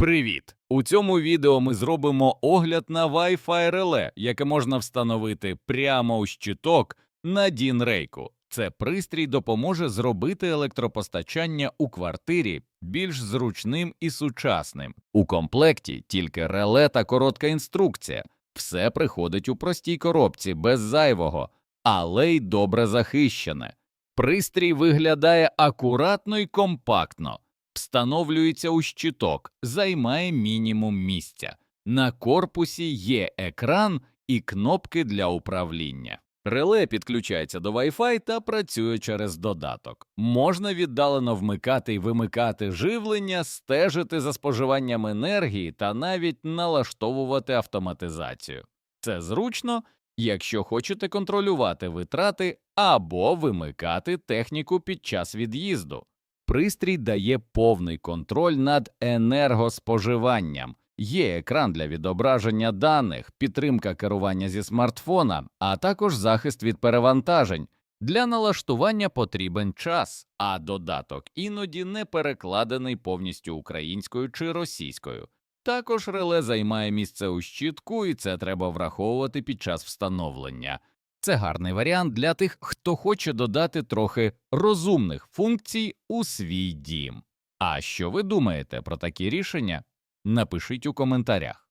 Привіт! У цьому відео ми зробимо огляд на Wi-Fi реле, яке можна встановити прямо у щиток на DIN-рейку. Це пристрій допоможе зробити електропостачання у квартирі більш зручним і сучасним. У комплекті тільки реле та коротка інструкція. Все приходить у простій коробці без зайвого, але й добре захищене. Пристрій виглядає акуратно і компактно. Встановлюється у щиток, займає мінімум місця. На корпусі є екран і кнопки для управління. Реле підключається до Wi-Fi та працює через додаток. Можна віддалено вмикати і вимикати живлення, стежити за споживанням енергії та навіть налаштовувати автоматизацію. Це зручно, якщо хочете контролювати витрати або вимикати техніку під час від'їзду. Пристрій дає повний контроль над енергоспоживанням. Є екран для відображення даних, підтримка керування зі смартфона, а також захист від перевантажень. Для налаштування потрібен час, а додаток іноді не перекладений повністю українською чи російською. Також реле займає місце у щитку, і це треба враховувати під час встановлення. Це гарний варіант для тих, хто хоче додати трохи розумних функцій у свій дім. А що ви думаєте про такі рішення? Напишіть у коментарях.